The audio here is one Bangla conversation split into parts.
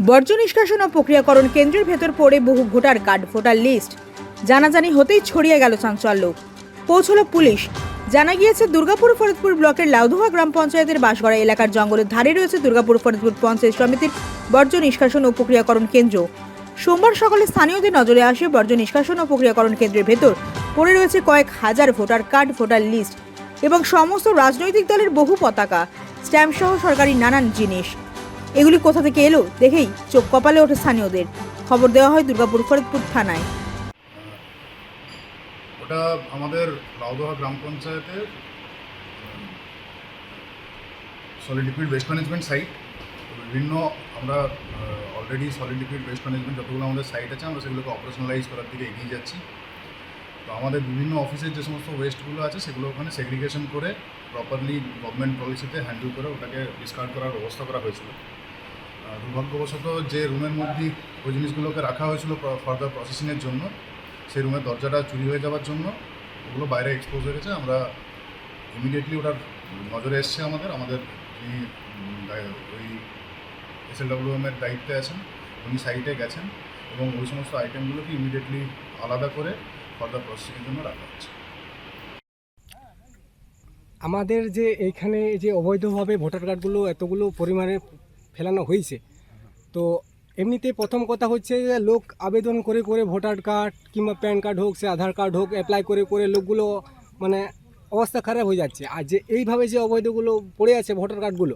বর্জ্য নিষ্কাশন ও প্রক্রিয়াকরণ কেন্দ্রের ভেতর পড়ে বহু ভোটার কার্ড ভোটার লিস্ট। জানাজানি হতেই ছড়িয়ে গেল চাঞ্চল্য। পৌঁছল পুলিশ। জানা গিয়েছে, দুর্গাপুর ফরিদপুর ব্লকের লাউদোহা গ্রাম পঞ্চায়েতের বাসগড়া এলাকার জঙ্গলের ধারে রয়েছে দুর্গাপুর ফরিদপুর পঞ্চায়েত সমিতির বর্জ্য নিষ্কাশন ও প্রক্রিয়াকরণ কেন্দ্র। সোমবার সকালে স্থানীয়দের নজরে আসে বর্জ্য নিষ্কাশন ও প্রক্রিয়াকরণ কেন্দ্রের ভেতর পড়ে রয়েছে কয়েক হাজার ভোটার কার্ড, ভোটার লিস্ট এবং সমস্ত রাজনৈতিক দলের বহু পতাকা স্ট্যাম্প সহ সরকারি নানান জিনিস। এগুলি কোথা থেকে এলো? দেখেই চোখ কপালে ওঠে স্থানীয়দের। খবর দেওয়া হয় দুর্গাপুর ফরিদপুর থানায়। ওটা আমাদের লাউদোহা গ্রাম পঞ্চায়েতের solid liquid waste management site বিভিন্ন আমরা already solid liquid waste management যতগুলো আমাদের সাইট আছে, আমরা সেগুলোকে অপারেশনালাইজ করার দিকে এগিয়ে যাচ্ছি। তো আমাদের বিভিন্ন অফিসের যে সমস্ত ওয়েস্টগুলো আছে, সেগুলো ওখানে সেগ্রিগেশন করে প্রপারলি গভর্নমেন্ট পলিসিতে হ্যান্ডেল করে ওটাকে ডিসকার্ড করার ব্যবস্থা করা হয়েছিল। দুর্ভাগ্যবশত যে রুমের মধ্যে ওই জিনিসগুলোকে রাখা হয়েছিল ফার্দার প্রসেসিংয়ের জন্য, সেই রুমের দরজাটা চুরি হয়ে যাওয়ার জন্য, ওগুলো বাইরে এক্সপোজ হয়ে গেছে। আমরা ইমিডিয়েটলি ওটার নজরে এসছে আমাদের আমাদের যিনি ওই এসএলডব্লিউএমের দায়িত্বে আছেন, উনি সাইটে গেছেন এবং ওই সমস্ত আইটেমগুলোকে ইমিডিয়েটলি আলাদা করে ফার্দার প্রসেসিংয়ের জন্য রাখা হচ্ছে। আমাদের যে এইখানে যে অবৈধভাবে ভোটার কার্ডগুলো এতগুলো পরিমাণে ফেলানো হয়েছে। তো এমনিতে প্রথম কথা হচ্ছে যে লোক আবেদন করে করে ভোটার কার্ড কিংবা প্যান কার্ড হোক, সে আধার কার্ড হোক অ্যাপ্লাই করে করে লোকগুলো মানে অবস্থা খারাপ হয়ে যাচ্ছে। আর যে এইভাবে যে অবৈধগুলো পড়ে আছে ভোটার কার্ডগুলো,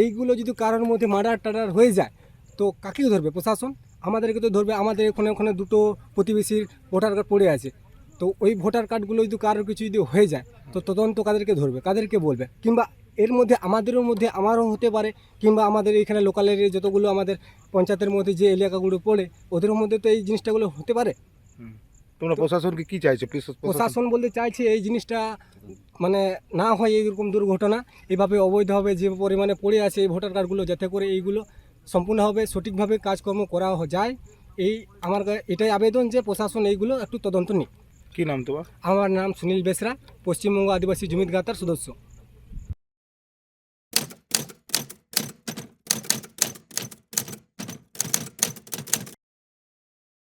এইগুলো যদি কারোর মধ্যে মার্ডার টাডার হয়ে যায়, তো কাকেও ধরবে? প্রশাসন? আমাদেরকে তো ধরবে। আমাদের ওখানে ওখানে দুটো প্রতিবেশীর ভোটার কার্ড পড়ে আছে। তো ওই ভোটার কার্ডগুলো যদি কারোর কিছু যদি হয়ে যায়, তো তদন্ত কাদেরকে ধরবে? কাদেরকে বলবে? কিংবা এর মধ্যে আমাদেরও মধ্যে আমারও হতে পারে কিংবা আমাদের এখানে লোকালের যতগুলো আমাদের পঞ্চায়েতের মধ্যে যে এলাকাগুলো পড়ে ওদের মধ্যে তো এই জিনিসটাগুলো হতে পারে। তোমরা প্রশাসনকে কি চাইছো? প্রশাসন বলতে চাইছে এই জিনিসটা মানে না হয় এইরকম দুর্ঘটনা এভাবে অবৈধভাবে যে পরিমাণে পড়ে আছে এই ভোটার কার্ডগুলো যাতে করে এইগুলো সম্পূর্ণভাবে সঠিকভাবে কাজকর্ম করা যায় এই আমার এটাই আবেদন যে প্রশাসন এইগুলো একটু তদন্ত নিক। কি নাম তোমার? আমার নাম সুনীল বেসরা পশ্চিমবঙ্গ আদিবাসী জমিত গাতার সদস্য।